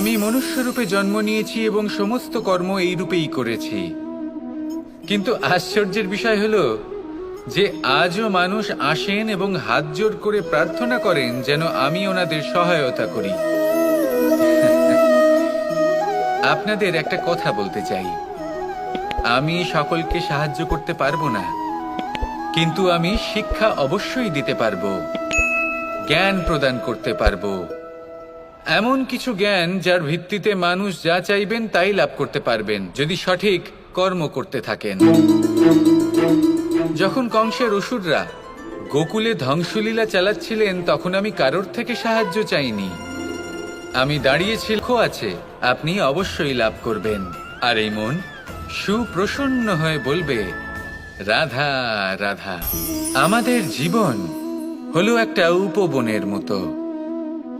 আমি মনুষ্যরূপে জন্ম নিয়েছি এবং সমস্ত কর্ম এই রূপেই করেছি। কিন্তু আশ্চর্যের বিষয় হলো যে আজও মানুষ আসেন এবং হাত জোর করে প্রার্থনা করেন যেন আমি ওনাদের সহায়তা করি। আপনাদের একটা কথা বলতে চাই। আমি সকলকে সাহায্য করতে পারব না, কিন্তু আমি শিক্ষা অবশ্যই দিতে পারব, জ্ঞান প্রদান করতে পারব। এমন কিছু জ্ঞান যার ভিত্তিতে মানুষ যা চাইবেন তাই লাভ করতে পারবেন, যদি সঠিক কর্ম করতে থাকেন। যখন কংসের অসুররা গোকুলে ধ্বংসলীলা চালাচ্ছিলেন, তখন আমি কারোর থেকে সাহায্য চাইনি। আমি দাঁড়িয়েছিল আছে, আপনি অবশ্যই লাভ করবেন। আর এই মন সুপ্রসন্ন হয়ে বলবে, রাধা রাধা, আমাদের জীবন হলো একটা উপবনের মতো।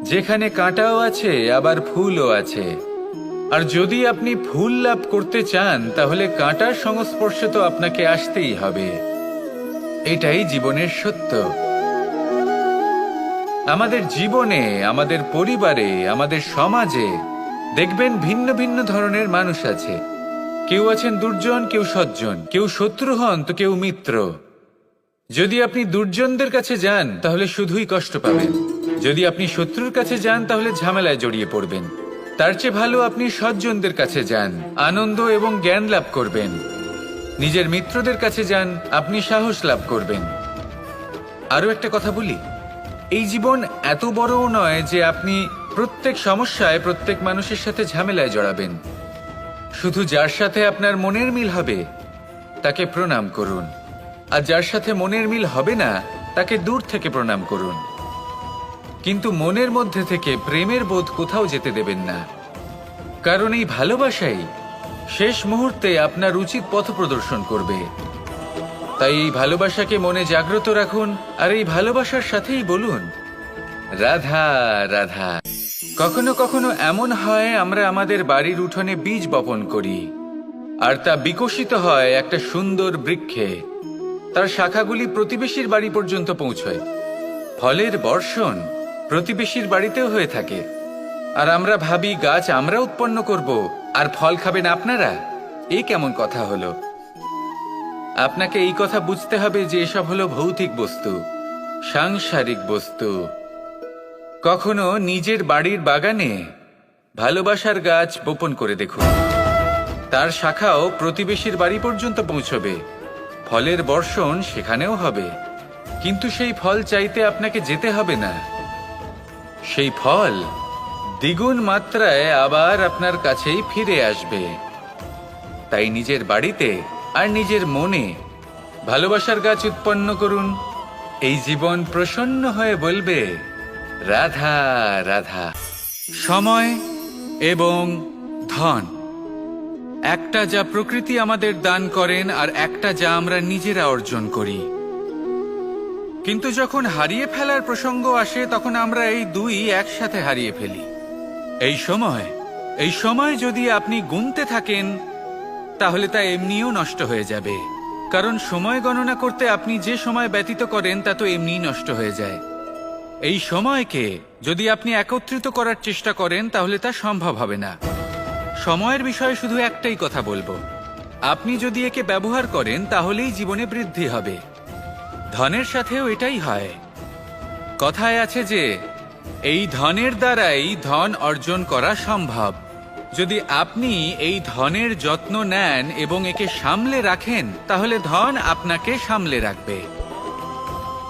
যেখানে কাঁটাও আছে, আবার ফুলও আছে। আর যদি আপনি ফুল লাভ করতে চান, তাহলে কাঁটার সংস্পর্শে তো আপনাকে আসতেই হবে। এটাই জীবনের সত্য। আমাদের জীবনে, আমাদের পরিবারে, আমাদের সমাজে দেখবেন ভিন্ন ভিন্ন ধরনের মানুষ আছে। কেউ আছেন দুর্জন, কেউ সজ্জন। কেউ শত্রু হন তো কেউ মিত্র। যদি আপনি দুর্জনদের কাছে যান, তাহলে শুধুই কষ্ট পাবেন। যদি আপনি শত্রুর কাছে যান, তাহলে ঝামেলায় জড়িয়ে পড়বেন। তার চেয়ে ভালো আপনি সজ্জনদের কাছে যান, আনন্দ এবং জ্ঞান লাভ করবেন। নিজের মিত্রদের কাছে যান, আপনি সাহস লাভ করবেন। আরও একটা কথা বলি। এই জীবন এত বড়ও নয় যে আপনি প্রত্যেক সমস্যায় প্রত্যেক মানুষের সাথে ঝামেলায় জড়াবেন। শুধু যার সাথে আপনার মনের মিল হবে, তাকে প্রণাম করুন। আর যার সাথে মনের মিল হবে না, তাকে দূর থেকে প্রণাম করুন। কিন্তু মনের মধ্যে থেকে প্রেমের বোধ কোথাও যেতে দেবেন না। কারণ এই ভালোবাসাই শেষ মুহূর্তে আপনার উচিত পথ প্রদর্শন করবে। তাই এই ভালোবাসাকে মনে জাগ্রত রাখুন আর এই ভালোবাসার সাথেই বলুন, রাধা রাধা। কখনো কখনো এমন হয় আমরা আমাদের বাড়ির উঠোনে বীজ বপন করি, আর তা বিকশিত হয় একটা সুন্দর বৃক্ষে। তার শাখাগুলি প্রতিবেশীর বাড়ি পর্যন্ত পৌঁছয়। ফলের বর্ষণ প্রতিবেশীর বাড়িতেও হয়ে থাকে। আর আমরা ভাবি, গাছ আমরা উৎপন্ন করব, আর ফল খাবেন আপনারা? এ কেমন কথা হলো? আপনাকে এই কথা বুঝতে হবে যে এসব হলো ভৌতিক বস্তু, সাংসারিক বস্তু। কখনো নিজের বাড়ির বাগানে ভালোবাসার গাছ বপন করে দেখুন। তার শাখাও প্রতিবেশীর বাড়ি পর্যন্ত পৌঁছবে। ফলের বর্ষণ সেখানেও হবে। কিন্তু সেই ফল চাইতে আপনাকে যেতে হবে না। সেই ফল দ্বিগুণ মাত্রায় আবার আপনার কাছেই ফিরে আসবে। তাই নিজের বাড়িতে আর নিজের মনে ভালোবাসার গাছ উৎপন্ন করুন। এই জীবন প্রসন্ন হয়ে বলবে, রাধা রাধা। সময় এবং ধন। একটা যা প্রকৃতি আমাদের দান করেন আর একটা যা আমরা নিজেরা অর্জন করি। কিন্তু যখন হারিয়ে ফেলার প্রসঙ্গ আসে, তখন আমরা এই দুই একসাথে হারিয়ে ফেলি। এই সময় এই সময় যদি আপনি গুনতে থাকেন, তাহলে তা এমনিও নষ্ট হয়ে যাবে। কারণ সময় গণনা করতে আপনি যে সময় ব্যতীত করেন, তা তো এমনিই নষ্ট হয়ে যায়। এই সময়কে যদি আপনি একত্রিত করার চেষ্টা করেন, তাহলে তা সম্ভব হবে না। সময়ের বিষয়ে শুধু একটাই কথা বলব। আপনি যদি একে ব্যবহার করেন, তাহলেই জীবনে বৃদ্ধি হবে। ধনের সাথেও এটাই হয়। কথায় আছে যে, এই ধনের দ্বারাই ধন অর্জন করা সম্ভব। যদি আপনি এই ধনের যত্ন নেন এবং একে সামলে রাখেন, তাহলে ধন আপনাকে সামলে রাখবে।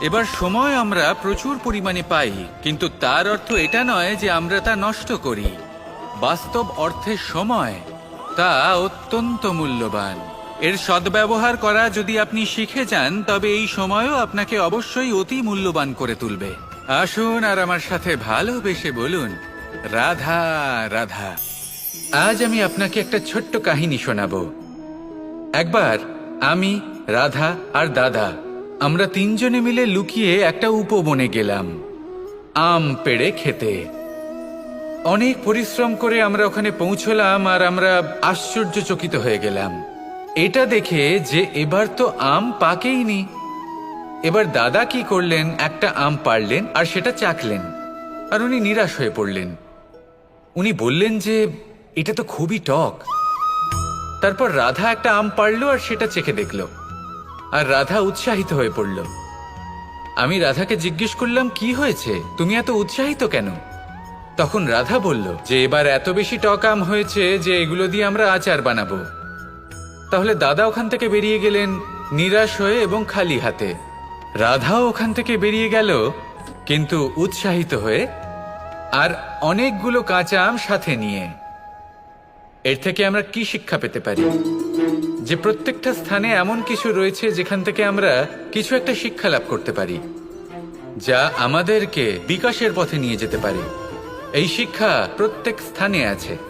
এবার সময় আমরা প্রচুর পরিমাণে পাই, কিন্তু তার অর্থ এটা নয় যে আমরা তা নষ্ট করি। বাস্তব অর্থে সময় তা অত্যন্ত মূল্যবান। এর সদ্ব্যবহার করা যদি আপনি শিখে যান, তবে এই সময়ও আপনাকে অবশ্যই অতি মূল্যবান করে তুলবে। আসুন আর আমার সাথে ভালোবেসে বলুন, রাধা রাধা। আজ আমি আপনাকে একটা ছোট্ট কাহিনী শোনাব। একবার আমি, রাধা আর দাদা, আমরা তিনজনে মিলে লুকিয়ে একটা উপবনে গেলাম, আম পেড়ে খেতে। অনেক পরিশ্রম করে আমরা ওখানে পৌঁছলাম আর আমরা আশ্চর্যচকিত হয়ে গেলাম। এটা দেখে যে এবার তো আম পাকেইনি এবার দাদা কি করলেন? একটা আম পারলেন আর সেটা চাকলেন। আর উনি নিরাশ হয়ে পড়লেন। উনি বললেন যে, এটা তো খুবই টক। তারপর রাধা একটা আম পারল আর সেটা চেখে দেখল। আর রাধা উৎসাহিত হয়ে পড়ল। আমি রাধাকে জিজ্ঞেস করলাম, কি হয়েছে? তুমি এত উৎসাহিত কেন? তখন রাধা বলল, যে এবার এত বেশি টক আম হয়েছে যে এগুলো দিয়ে আমরা আচার বানাবো। তাহলে দাদা ওখান থেকে বেরিয়ে গেলেন নিরাশ হয়ে এবং খালি হাতে। রাধাও ওখান থেকে বেরিয়ে গেল, কিন্তু উৎসাহিত হয়ে, আর অনেকগুলো কাঁচা আম সাথে নিয়ে। এর থেকে আমরা কি শিক্ষা পেতে পারি? যে প্রত্যেকটা স্থানে এমন কিছু রয়েছে যেখান থেকে আমরা কিছু একটা শিক্ষা লাভ করতে পারি, যা আমাদেরকে বিকাশের পথে নিয়ে যেতে পারে। এই শিক্ষা প্রত্যেক স্থানে আছে।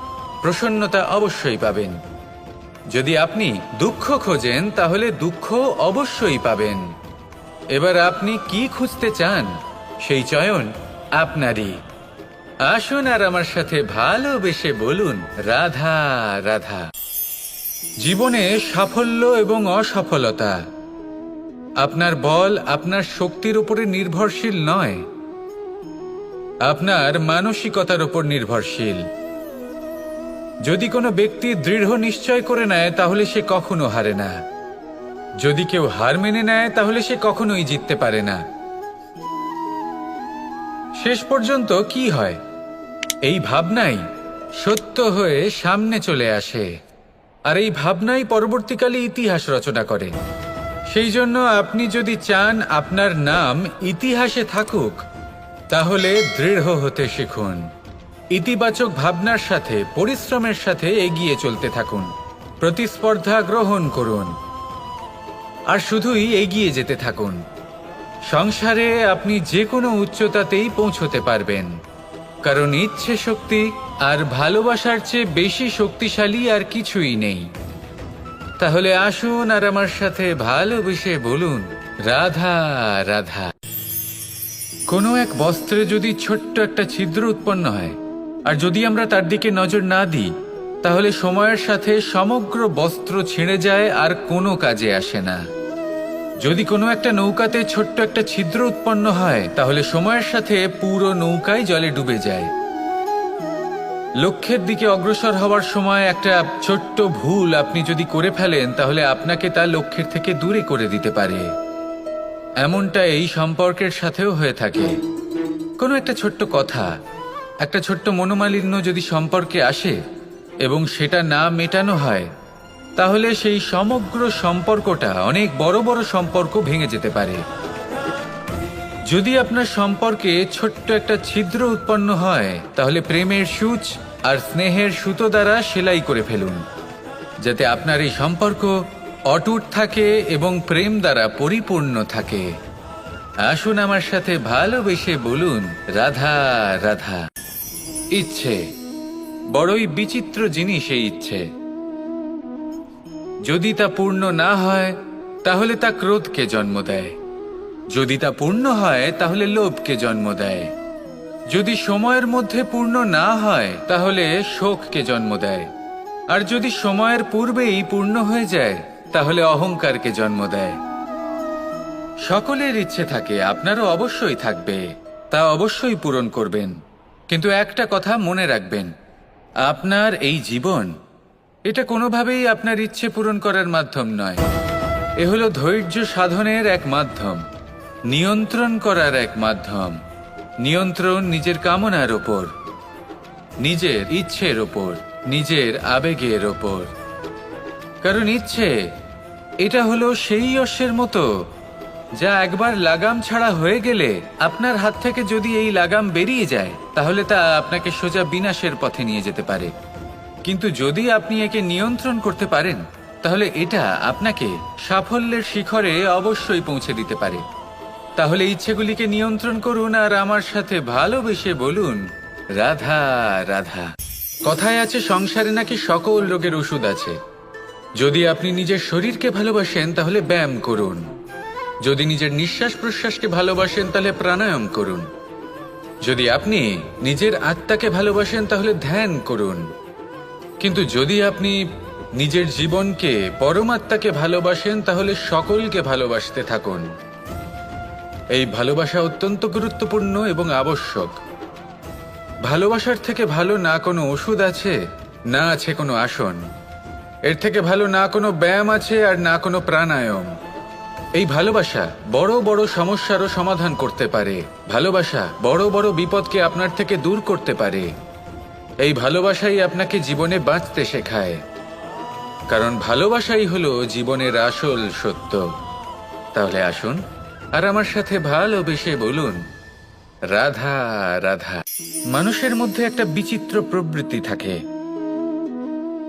প্রসন্নতা অবশ্যই পাবেন। যদি আপনি দুঃখ খোঁজেন, তাহলে দুঃখ অবশ্যই পাবেন। এবার আপনি কি খুঁজতে চান, সেই চয়ন আপনারই। আসুন আর আমার সাথে ভালোবেসে বলুন, রাধা রাধা। জীবনে সাফল্য এবং অসফলতা। আপনার বল আপনার শক্তির উপরে নির্ভরশীল নয়। আপনার মানসিকতার উপর নির্ভরশীল। যদি কোনো ব্যক্তি দৃঢ় নিশ্চয় করে নেয়, তাহলে সে কখনো হারে না। যদি কেউ হার মেনে নেয়, তাহলে সে কখনোই জিততে পারে না। শেষ পর্যন্ত কি হয়? এই ভাবনাই সত্য হয়ে সামনে চলে আসে। আর এই ভাবনাই পরবর্তীকালে ইতিহাস রচনা করে। সেই জন্য আপনি যদি চান আপনার নাম ইতিহাসে থাকুক, তাহলে দৃঢ় হতে শিখুন। ইতিবাচক ভাবনার সাথে, পরিশ্রমের সাথে এগিয়ে চলতে থাকুন। প্রতিস্পর্ধা গ্রহণ করুন। আর শুধুই এগিয়ে যেতে থাকুন। সংসারে আপনি যে কোনো উচ্চতাতেই পৌঁছতে পারবেন। কারণ ইচ্ছে শক্তি আর ভালোবাসার চেয়ে বেশি শক্তিশালী আর কিছুই নেই। তাহলে আসুন আর আমার সাথে ভালোবেসে বলুন, রাধা রাধা। কোনো এক বস্ত্রে যদি ছোট্ট একটা ছিদ্র উৎপন্ন হয় আর যদি আমরা তার দিকে নজর না দিই, তাহলে সময়ের সাথে সমগ্র বস্ত্র ছিঁড়ে যায় আর কোনো কাজে আসে না। যদি কোনো একটা নৌকাতে ছোট্ট একটা ছিদ্র উৎপন্ন হয়, তাহলে সময়ের সাথে পুরো নৌকাই জলে ডুবে যায়। লক্ষ্যের দিকে অগ্রসর হওয়ার সময় একটা ছোট্ট ভুল আপনি যদি করে ফেলেন, তাহলে আপনাকে তা লক্ষ্যের থেকে দূরে করে দিতে পারে। এমনটা এই সম্পর্কের সাথেও হয়ে থাকে। কোনো একটা ছোট্ট কথা একটা ছোট্ট মনোমালিন্য যদি সম্পর্কে আসে এবং সেটা না মেটানো হয়, তাহলে সেই সমগ্র সম্পর্কটা অনেক বড় বড় সম্পর্ক ভেঙে যেতে পারে। যদি আপনার সম্পর্কে ছোট্ট একটা ছিদ্র উৎপন্ন হয়, তাহলে প্রেমের সূচ আর স্নেহের সুতো দ্বারা সেলাই করে ফেলুন, যাতে আপনার এই সম্পর্ক অটুট থাকে এবং প্রেম দ্বারা পরিপূর্ণ থাকে। আসুন আমার সাথে ভালোবেসে বলুন, রাধা রাধা। ইচ্ছে। বড়ই বিচিত্র জিনিস এই ইচ্ছে। যদি তা পূর্ণ না হয়, তাহলে তা ক্রোধকে জন্ম দেয়। যদি তা পূর্ণ হয়, তাহলে লোভকে জন্ম দেয়। যদি সময়ের মধ্যে পূর্ণ না হয়, তাহলে শোককে জন্ম দেয়। আর যদি সময়ের পূর্বেই পূর্ণ হয়ে যায়, তাহলে অহংকারকে জন্ম দেয়। সকলের ইচ্ছে থাকে, আপনারও অবশ্যই থাকবে, তা অবশ্যই পূরণ করবেন। কিন্তু একটা কথা মনে রাখবেন, আপনার এই জীবন, এটা কোনোভাবেই আপনার ইচ্ছে পূরণ করার মাধ্যম নয়। এ হলো ধৈর্য সাধনের এক মাধ্যম, নিয়ন্ত্রণ করার এক মাধ্যম, নিয়ন্ত্রণ নিজের কামনার ওপর, নিজের ইচ্ছের ওপর, নিজের আবেগের ওপর। কারণ ইচ্ছে, এটা হলো সেই অশ্বের মতো যা একবার লাগাম ছাড়া হয়ে গেলে আপনার হাত থেকে যদি এই লাগাম বেরিয়ে যায়, তাহলে তা আপনাকে সোজা বিনাশের পথে নিয়ে যেতে পারে। কিন্তু যদি আপনি একে নিয়ন্ত্রণ করতে পারেন, তাহলে এটা আপনাকে সাফল্যের শিখরে অবশ্যই পৌঁছে দিতে পারে। তাহলে ইচ্ছেগুলিকে নিয়ন্ত্রণ করুন আর আমার সাথে ভালোবেসে বলুন, রাধা রাধা। কথায় আছে, সংসারে নাকি সকল রোগের ওষুধ আছে। যদি আপনি নিজের শরীরকে ভালোবাসেন, তাহলে ব্যায়াম করুন। যদি নিজের নিঃশ্বাস প্রশ্বাসকে ভালোবাসেন, তাহলে প্রাণায়াম করুন। যদি আপনি নিজের আত্মাকে ভালোবাসেন, তাহলে ধ্যান করুন। কিন্তু যদি আপনি নিজের জীবনকে, পরমাত্মাকে ভালোবাসেন, তাহলে সকলকে ভালোবাসতে থাকুন। এই ভালোবাসা অত্যন্ত গুরুত্বপূর্ণ এবং আবশ্যক। ভালোবাসার থেকে ভালো না কোনো ওষুধ আছে, না আছে কোনো আসন। এর থেকে ভালো না কোনো ব্যায়াম আছে, আর না কোনো প্রাণায়াম। এই ভালোবাসা বড় বড় সমস্যারও সমাধান করতে পারে। ভালোবাসা বড় বড় বিপদকে আপনার থেকে দূর করতে পারে। এই ভালোবাসাই আপনাকে জীবনে বাঁচতে শেখায়। কারণ ভালোবাসাই হলো জীবনের আসল সত্য। তাহলে আসুন, আর আমার সাথে ভালোবেসে বলুন, রাধা রাধা। মানুষের মধ্যে একটা বিচিত্র প্রবৃত্তি থাকে।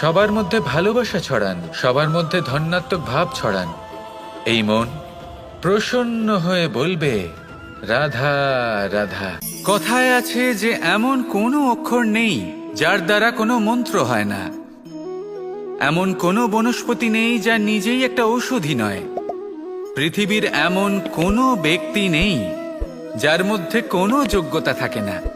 সবার মধ্যে ভালোবাসা ছড়ান, সবার মধ্যে ধন্যাত্মক ভাব ছড়ান। এই মন প্রসন্ন হয়ে বলবে, রাধা রাধা। কথায় আছে যে এমন কোনো অক্ষর নেই যার দ্বারা কোনো মন্ত্র হয় না। এমন কোনো বনস্পতি নেই যা নিজেই একটা ঔষধি নয়। পৃথিবীর এমন কোনো ব্যক্তি নেই যার মধ্যে কোনো যোগ্যতা থাকে না।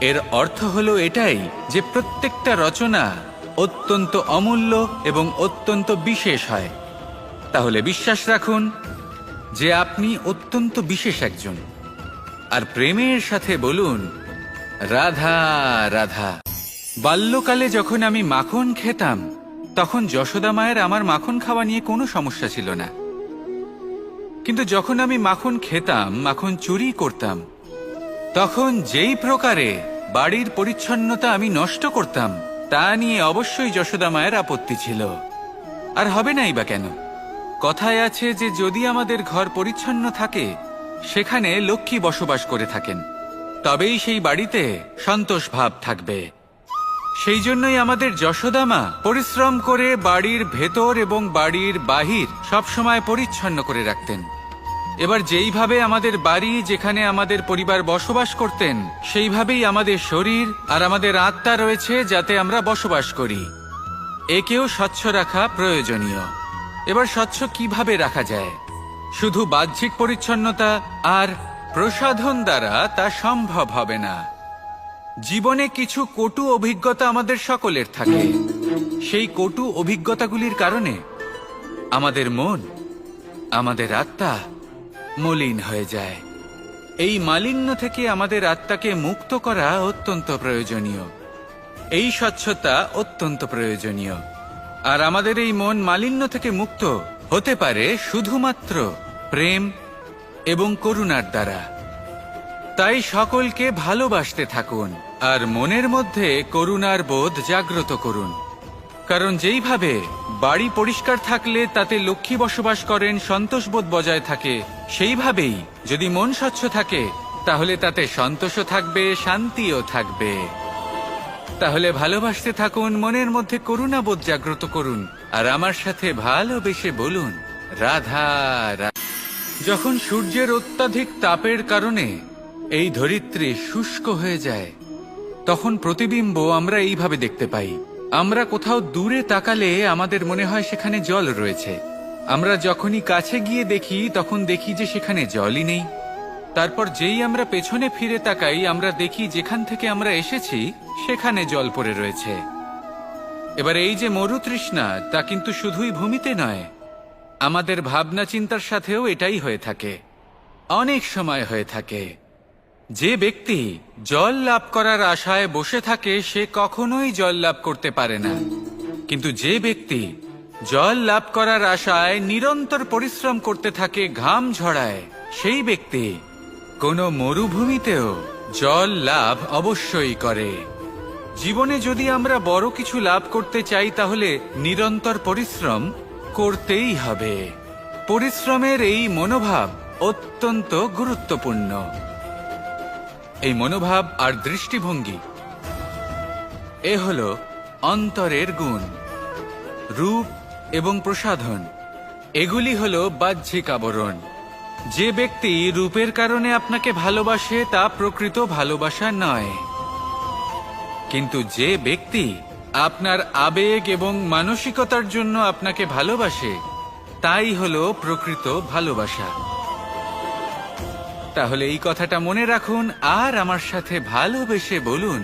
এর অর্থ হলো এটাই যে প্রত্যেকটা রচনা অত্যন্ত অমূল্য এবং অত্যন্ত বিশেষ হয়। তাহলে বিশ্বাস রাখুন যে আপনি অত্যন্ত বিশেষ একজন। আর প্রেমের সাথে বলুন, রাধা রাধা। বাল্যকালে যখন আমি মাখন খেতাম, তখন যশোদা মায়ের আমার মাখন খাওয়া নিয়ে কোনো সমস্যা ছিল না। কিন্তু যখন আমি মাখন খেতাম, মাখন চুরি করতাম তখন যেই প্রকারে বাড়ির পরিচ্ছন্নতা আমি নষ্ট করতাম, তা নিয়ে অবশ্যই যশোদা মায়ের আপত্তি ছিল। আর হবে নাই বা কেন? কথায় আছে যে যদি আমাদের ঘর পরিচ্ছন্ন থাকে, সেখানে লক্ষ্মী বসবাস করে থাকেন। তবেই সেই বাড়িতে সন্তোষ ভাব থাকবে। সেই জন্যই আমাদের যশোদামা পরিশ্রম করে বাড়ির ভেতর এবং বাড়ির বাহির সবসময় পরিচ্ছন্ন করে রাখতেন। এবার যেইভাবে আমাদের বাড়ি যেখানে আমাদের পরিবার বসবাস করতেন, সেইভাবেই আমাদের শরীর আর আমাদের আত্মা রয়েছে যাতে আমরা বসবাস করি। একেও স্বচ্ছ রাখা প্রয়োজনীয়। এবার স্বচ্ছ কীভাবে রাখা যায়? শুধু বাহ্যিক পরিচ্ছন্নতা আর প্রসাধন দ্বারা তা সম্ভব হবে না। জীবনে কিছু কটু অভিজ্ঞতা আমাদের সকলের থাকে। সেই কটু অভিজ্ঞতাগুলির কারণে আমাদের মন, আমাদের আত্মা মলিন হয়ে যায়। এই মালিন্য থেকে আমাদের আত্মাকে মুক্ত করা অত্যন্ত প্রয়োজনীয়। এই স্বচ্ছতা অত্যন্ত প্রয়োজনীয়। আর আমাদের এই মন মালিন্য থেকে মুক্ত হতে পারে শুধুমাত্র প্রেম এবং করুণার দ্বারা। তাই সকলকে ভালোবাসতে থাকুন আর মনের মধ্যে করুণার বোধ জাগ্রত করুন। কারণ যেইভাবে বাড়ি পরিষ্কার থাকলে তাতে লক্ষ্মী বসবাস করেন সন্তোষবোধ বজায় থাকে, সেইভাবেই যদি মন স্বচ্ছ থাকে, তাহলে তাতে সন্তোষও থাকবে, শান্তিও থাকবে। তাহলে ভালোবাসতে থাকুন, মনের মধ্যে করুণাবোধ জাগ্রত করুন, আর আমার সাথে ভালোবেসে বলুন, রাধা যখন সূর্যের অত্যাধিক তাপের কারণে এই ধরিত্রী শুষ্ক হয়ে যায়, তখন প্রতিবিম্ব আমরা এইভাবে দেখতে পাই। আমরা কোথাও দূরে তাকালে আমাদের মনে হয় সেখানে জল রয়েছে। আমরা যখনই কাছে গিয়ে দেখি, তখন দেখি যে সেখানে জলই নেই। তারপর যেই আমরা পেছনে ফিরে তাকাই, আমরা দেখি যেখান থেকে আমরা এসেছি, সেখানে জল পড়ে রয়েছে। এবার এই যে মরুতৃষ্ণা, তা কিন্তু শুধুই ভূমিতে নয়। আমাদের ভাবনা চিন্তার সাথেও এটাই হয়ে থাকে। অনেক সময় হয়ে থাকে। যে ব্যক্তি জল লাভ করার আশায় বসে থাকে, সে কখনোই জল লাভ করতে পারে না। কিন্তু যে ব্যক্তি জল লাভ করার আশায় নিরন্তর পরিশ্রম করতে থাকে, ঘাম ঝড়ায় সেই ব্যক্তি কোনো মরুভূমিতেও জল লাভ অবশ্যই করে। জীবনে যদি আমরা বড় কিছু লাভ করতে চাই, তাহলে নিরন্তর পরিশ্রম করতেই হবে। পরিশ্রমের এই মনোভাব অত্যন্ত গুরুত্বপূর্ণ। এই মনোভাব আর দৃষ্টিভঙ্গি। এ হল অন্তরের গুণ, রূপ এবং প্রসাধন। এগুলি হল বাহ্যিক আবরণ। যে ব্যক্তি রূপের কারণে আপনাকে ভালোবাসে, তা প্রকৃত ভালোবাসা নয়। কিন্তু যে ব্যক্তি আপনার আবেগ এবং মানসিকতার জন্য আপনাকে ভালোবাসে, তাই হল প্রকৃত ভালোবাসা। তাহলে এই কথাটা মনে রাখুন আর আমার সাথে ভালোবেসে বলুন,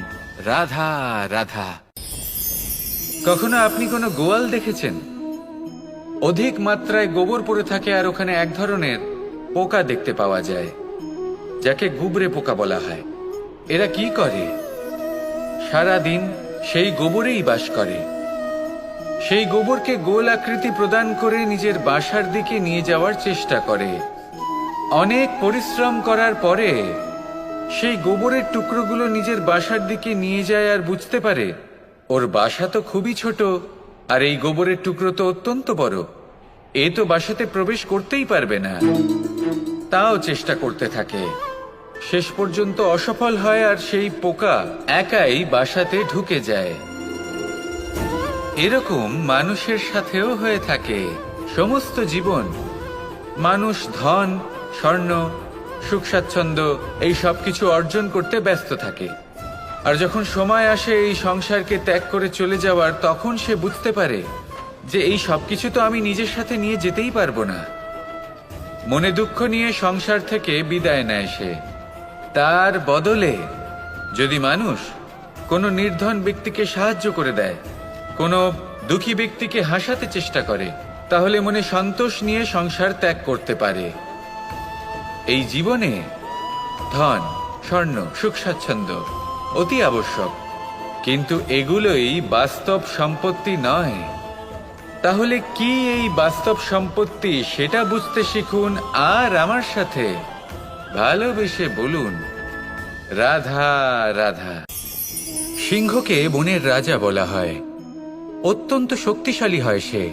রাধা রাধা। কখনো আপনি কোনো গোয়াল দেখেছেন? অধিক মাত্রায় গোবর পড়ে থাকে আর ওখানে এক ধরনের পোকা দেখতে পাওয়া যায়, যাকে গুবরে পোকা বলা হয়। এরা কি করে? সারা দিন সেই গোবরেই বাস করে। সেই গোবরকে গোল আকৃতি প্রদান করে নিজের বাসার দিকে নিয়ে যাওয়ার চেষ্টা করে। অনেক পরিশ্রম করার পরে সেই গোবরের টুকরোগুলো নিজের বাসার দিকে নিয়ে যায় আর বুঝতে পারে, ওর বাসা তো খুবই ছোট, আর এই গোবরের টুকরো তো অত্যন্ত বড়। এ তো বাসাতে প্রবেশ করতেই পারবে না। তাও চেষ্টা করতে থাকে। শেষ পর্যন্ত অসফল হয় আর সেই পোকা একাই বাসাতে ঢুকে যায়। এরকম মানুষের সাথেও হয়ে থাকে। সমস্ত জীবন মানুষ ধন স্বর্ণ, সুখ, স্বাচ্ছন্দ্য, এই সব কিছু অর্জন করতে ব্যস্ত থাকে। আর যখন সময় আসে এই সংসারকে ত্যাগ করে চলে যাওয়ার, তখন সে বুঝতে পারে যে এই সব কিছু তো আমি নিজের সাথে নিয়ে যেতেই পারব না। মনে দুঃখ নিয়ে সংসার থেকে বিদায় নেয় সে। তার বদলে যদি মানুষ কোনো নির্ধন ব্যক্তিকে সাহায্য করে দেয়, কোনো দুঃখী ব্যক্তিকে হাসাতে চেষ্টা করে, তাহলে মনে সন্তোষ নিয়ে সংসার ত্যাগ করতে পারে। এই জীবনে ধন, স্বর্ণ, সুখ, স্বাচ্ছন্দ্য অতি আবশ্যক। কিন্তু এগুলোই বাস্তব সম্পত্তি নয়। তাহলে কি এই বাস্তব সম্পত্তি সেটা বুঝতে শিখুন আর আমার সাথে? ভালোবেসে বলুন, রাধা রাধা। সিংহকে বনের রাজা বলা হয়। অত্যন্ত শক্তিশালী হয় সে।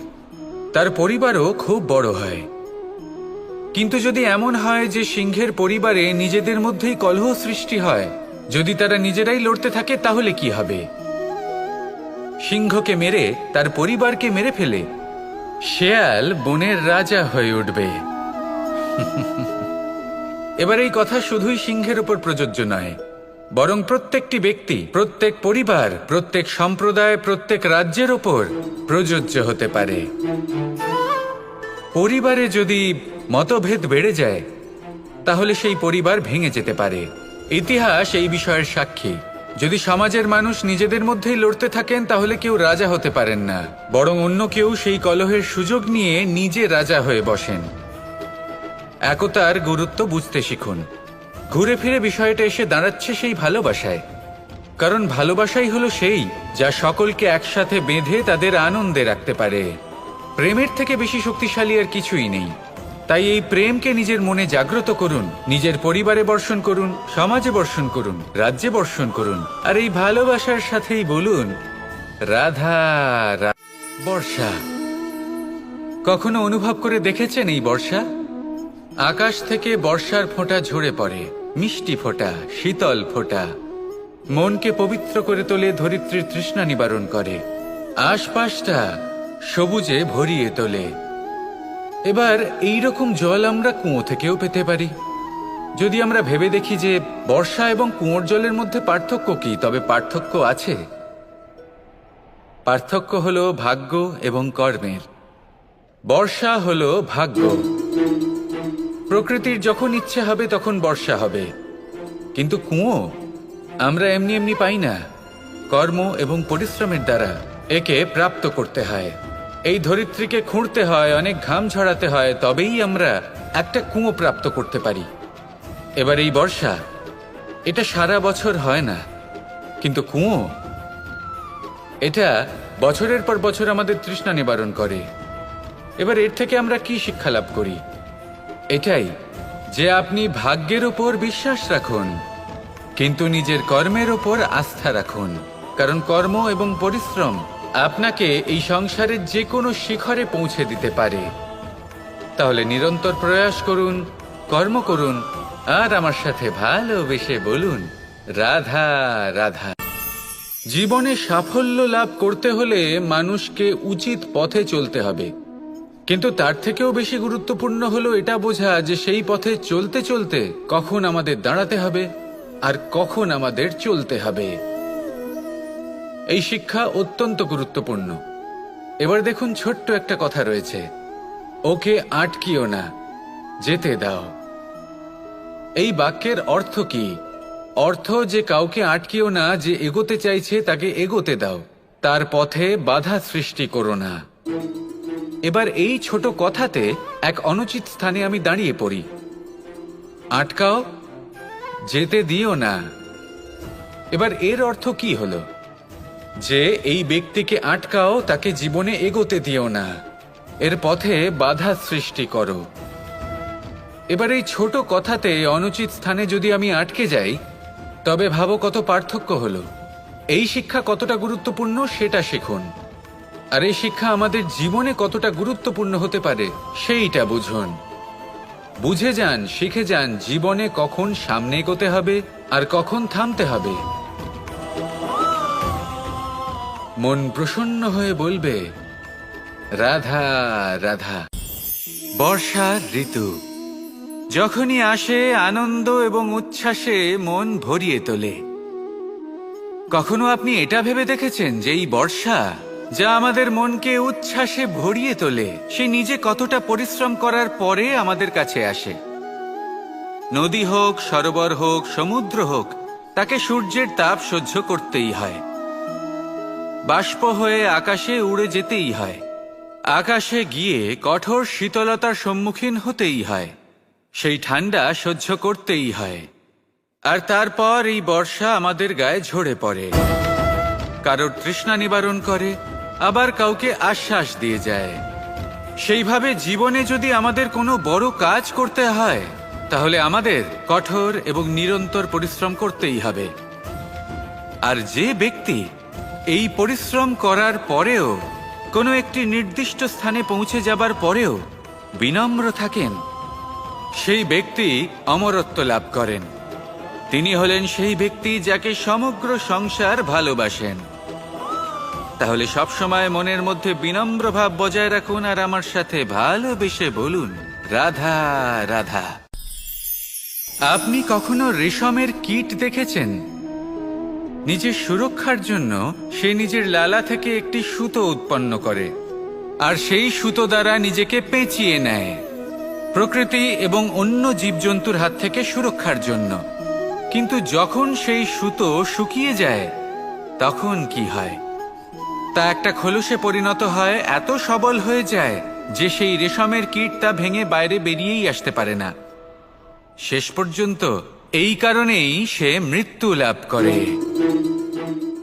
তার পরিবারও খুব বড় হয়। কিন্তু যদি এমন হয় যে সিংহের পরিবারে নিজেদের মধ্যেই কলহ সৃষ্টি হয়, যদি তারা নিজেরাই লড়তে থাকে, তাহলে কি হবে? সিংহকে মেরে, তার পরিবারকে মেরে ফেলে। শেয়াল বনের রাজা হয়ে উঠবে। এবার এই কথা শুধুই সিংহের উপর প্রযোজ্য নয়, বরং প্রত্যেকটি ব্যক্তি, প্রত্যেক পরিবার, প্রত্যেক সম্প্রদায়, প্রত্যেক রাজ্যের ওপর প্রযোজ্য হতে পারে। পরিবারে যদি মতভেদ বেড়ে যায়, তাহলে সেই পরিবার ভেঙে যেতে পারে। ইতিহাস এই বিষয়ের সাক্ষী। যদি সমাজের মানুষ নিজেদের মধ্যেই লড়তে থাকেন, তাহলে কেউ রাজা হতে পারেন না। বরং অন্য কেউ সেই কলহের সুযোগ নিয়ে নিজে রাজা হয়ে বসেন। একতার গুরুত্ব বুঝতে শিখুন। ঘুরে ফিরে বিষয়টা এসে দাঁড়াচ্ছে সেই ভালোবাসায়। কারণ ভালোবাসাই হলো সেই, যা সকলকে একসাথে বেঁধে তাদের আনন্দে রাখতে পারে। প্রেমের থেকে বেশি শক্তিশালী আর কিছুই নেই। তাই এই প্রেমকে নিজের মনে জাগ্রত করুন, নিজের পরিবারে বর্ষণ করুন, সমাজে বর্ষণ করুন, রাজ্যে বর্ষণ করুন, আর এই ভালোবাসার সাথেই বলুন, রাধা বর্ষা। কখনো অনুভব করে দেখেছেন এই বর্ষা? আকাশ থেকে বর্ষার ফোঁটা ঝরে পড়ে, মিষ্টি ফোঁটা, শীতল ফোঁটা। মনকে পবিত্র করে তোলে ধরিত্রীর তৃষ্ণা নিবারণ করে। আশপাশটা সবুজে ভরিয়ে তোলে। এবার এই রকম জল আমরা কুয়ো থেকেও পেতে পারি। যদি আমরা ভেবে দেখি যে বর্ষা এবং কুয়োর জলের মধ্যে পার্থক্য কি, তবে পার্থক্য আছে। পার্থক্য হল ভাগ্য এবং কর্মের। বর্ষা হল ভাগ্য। প্রকৃতির যখন ইচ্ছে হবে, তখন বর্ষা হবে। কিন্তু কুয়ো আমরা এমনি এমনি পাই না। কর্ম এবং পরিশ্রমের দ্বারা একে প্রাপ্ত করতে হয়। এই ধরিত্রীকে খুঁড়তে হয়, অনেক ঘাম ঝরাতে হয়, তবেই আমরা একটা কুঁয়ো প্রাপ্ত করতে পারি। এবার এই বর্ষা, এটা সারা বছর হয় না, কিন্তু কুয়ো, এটা বছরের পর বছর আমাদের তৃষ্ণা নিবারণ করে। এবার এর থেকে আমরা কি শিক্ষা লাভ করি? এটাই যে আপনি ভাগ্যের উপর বিশ্বাস রাখুন, কিন্তু নিজের কর্মের ওপর আস্থা রাখুন, কারণ কর্ম এবং পরিশ্রম আপনাকে এই সংসারের যে কোনো শিখরে পৌঁছে দিতে পারে। তাহলে নিরন্তর প্রয়াস করুন, কর্ম করুন, আর আমার সাথে ভালোবেসে বলুন, রাধা রাধা। জীবনে সাফল্য লাভ করতে হলে মানুষকে উচিত পথে চলতে হবে। কিন্তু তার থেকেও বেশি গুরুত্বপূর্ণ হলো এটা বোঝা যে সেই পথে চলতে চলতে কখন আমাদের দাঁড়াতে হবে আর কখন আমাদের চলতে হবে। এই শিক্ষা অত্যন্ত গুরুত্বপূর্ণ। এবার দেখুন ছোট্ট একটা কথা রয়েছে। ওকে আটকিও না, যেতে দাও। এই বাক্যের অর্থ কি? অর্থ যে কাউকে আটকিও না, যে এগোতে চাইছে, তাকে এগোতে দাও। তার পথে বাধা সৃষ্টি করো না। এবার এই ছোট কথাতে এক অনুচিত স্থানে আমি দাঁড়িয়ে পড়ি। আটকাও, যেতে দিও না। এবার এর অর্থ কি হলো? যে এই ব্যক্তিকে আটকাও, তাকে জীবনে এগোতে দিও না। এর পথে বাধা সৃষ্টি করো। এবার এই ছোট কথাতে অনুচিত স্থানে যদি আমি আটকে যাই, তবে ভাবো কত পার্থক্য হলো। এই শিক্ষা কতটা গুরুত্বপূর্ণ সেটা শিখুন। আর এই শিক্ষা আমাদের জীবনে কতটা গুরুত্বপূর্ণ হতে পারে সেইটা বুঝুন। বুঝে যান, শিখে যান জীবনে কখন সামনে এগোতে হবে আর কখন থামতে হবে। মন প্রসন্ন হয়ে বলবে, রাধা রাধা বর্ষার ঋতু। যখনই আসে আনন্দ এবং উচ্ছ্বাসে মন ভরিয়ে তোলে। কখনো আপনি এটা ভেবে দেখেছেন যে এই বর্ষা, যা আমাদের মনকে উচ্ছ্বাসে ভরিয়ে তোলে, সে নিজে কতটা পরিশ্রম করার পরে আমাদের কাছে আসে? নদী হোক, সরোবর হোক, সমুদ্র হোক, তাকে সূর্যের তাপ সহ্য করতেই হয়। বাষ্প হয়ে আকাশে উড়ে যেতেই হয়। আকাশে গিয়ে কঠোর শীতলতার সম্মুখীন হতেই হয়। সেই ঠান্ডা সহ্য করতেই হয়। আর তারপর এই বর্ষা আমাদের গায়ে ঝরে পড়ে। কারোর তৃষ্ণা নিবারণ করে, আবার কাউকে আশ্বাস দিয়ে যায়। সেইভাবে জীবনে যদি আমাদের কোনো বড় কাজ করতে হয়, তাহলে আমাদের কঠোর এবং নিরন্তর পরিশ্রম করতেই হবে। আর যে ব্যক্তি এই পরিশ্রম করার পরেও, কোনো একটি নির্দিষ্ট স্থানে পৌঁছে যাবার পরেও বিনম্র থাকেন। সেই ব্যক্তি অমরত্ব লাভ করেন। তিনি হলেন সেই ব্যক্তি যাকে সমগ্র সংসার ভালোবাসেন। তাহলে সবসময় মনের মধ্যে বিনম্র ভাব বজায় রাখুন আর আমার সাথে ভালোবেসে বলুন, রাধা রাধা। আপনি কখনো রেশমের কীট দেখেছেন? নিজের সুরক্ষার জন্য সে নিজের লালা থেকে একটি সুতো উৎপন্ন করে, আর সেই সুতো দ্বারা নিজেকে পেঁচিয়ে নেয়। প্রকৃতি এবং অন্য জীবজন্তুর হাত থেকে সুরক্ষার জন্য। কিন্তু যখন সেই সুতো শুকিয়ে যায়, তখন কি হয়? তা একটা খোলসে পরিণত হয়, এত সবল হয়ে যায় যে সেই রেশমের কীট তা ভেঙে বাইরে বেরিয়েই আসতে পারে না। শেষ পর্যন্ত এই কারণেই সে মৃত্যু লাভ করে।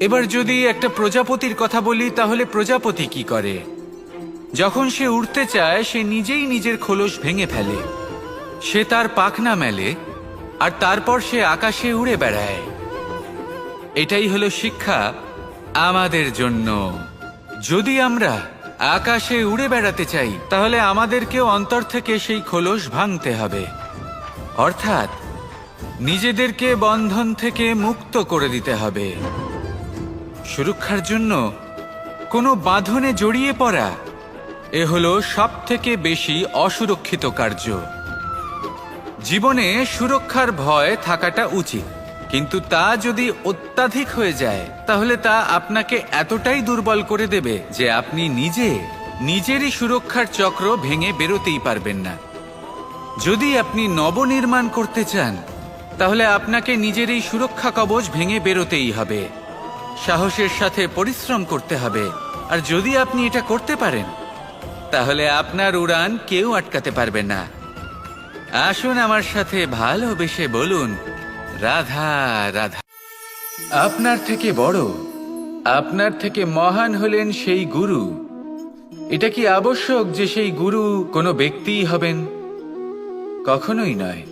এবার যদি একটা প্রজাপতির কথা বলি, তাহলে প্রজাপতি কি করে? যখন সে উড়তে চায়, সে নিজেই নিজের খোলস ভেঙে ফেলে। সে তার পাখনা মেলে, আর তারপর সে আকাশে উড়ে বেড়ায়। এটাই হলো শিক্ষা আমাদের জন্য। যদি আমরা আকাশে উড়ে বেড়াতে চাই, তাহলে আমাদেরকেও অন্তর থেকে সেই খোলস ভাঙতে হবে। অর্থাৎ নিজেদেরকে বন্ধন থেকে মুক্ত করে দিতে হবে। সুরক্ষার জন্য কোনো বাঁধনে জড়িয়ে পড়া, এ হলো সব থেকে বেশি অসুরক্ষিত কার্য। জীবনে সুরক্ষার ভয় থাকাটা উচিত, কিন্তু তা যদি অত্যাধিক হয়ে যায়, তাহলে তা আপনাকে এতটাই দুর্বল করে দেবে যে আপনি নিজে, নিজেরই সুরক্ষার চক্র ভেঙে বেরোতেই পারবেন না। যদি আপনি নবনির্মাণ করতে চান তাহলে আপনাকে নিজের এই সুরক্ষা কবচ ভেঙে বেরোতেই হবে। সাহসের সাথে পরিশ্রম করতে হবে। আর যদি আপনি এটা করতে পারেন, তাহলে আপনার উড়ান কেউ আটকাতে পারবে না। আসুন আমার সাথে ভালোবেসে বলুন, রাধা রাধা। আপনার থেকে বড়, আপনার থেকে মহান হলেন সেই গুরু। এটা কি আবশ্যক যে সেই গুরু কোনো ব্যক্তিই হবেন? কখনোই নয়।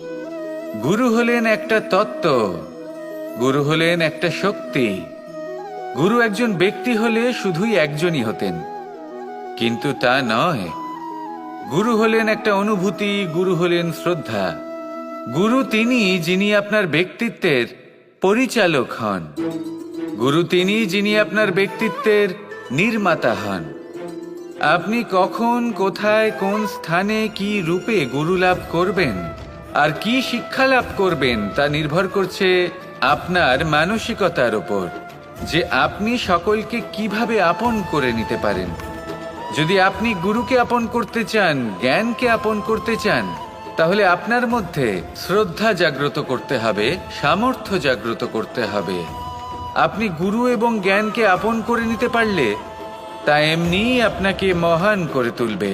গুরু হলেন একটা তত্ত্ব, গুরু হলেন একটা শক্তি। গুরু একজন ব্যক্তি হলে শুধুই একজনই হতেন। কিন্তু তা নয়, গুরু হলেন একটা অনুভূতি, গুরু হলেন শ্রদ্ধা। গুরু তিনি যিনি আপনার ব্যক্তিত্বের পরিচালক হন। গুরু তিনি যিনি আপনার ব্যক্তিত্বের নির্মাতা হন। আপনি কখন, কোথায়, কোন স্থানে কি রূপে গুরু লাভ করবেন? আর কি শিক্ষা লাভ করবেন তা নির্ভর করছে আপনার মানসিকতার ওপর, যে আপনি সকলকে কীভাবে আপন করে নিতে পারেন। যদি আপনি গুরুকে আপন করতে চান, জ্ঞানকে আপন করতে চান, তাহলে আপনার মধ্যে শ্রদ্ধা জাগ্রত করতে হবে, সামর্থ্য জাগ্রত করতে হবে। আপনি গুরু এবং জ্ঞানকে আপন করে নিতে পারলে, তা এমনিই আপনাকে মহান করে তুলবে।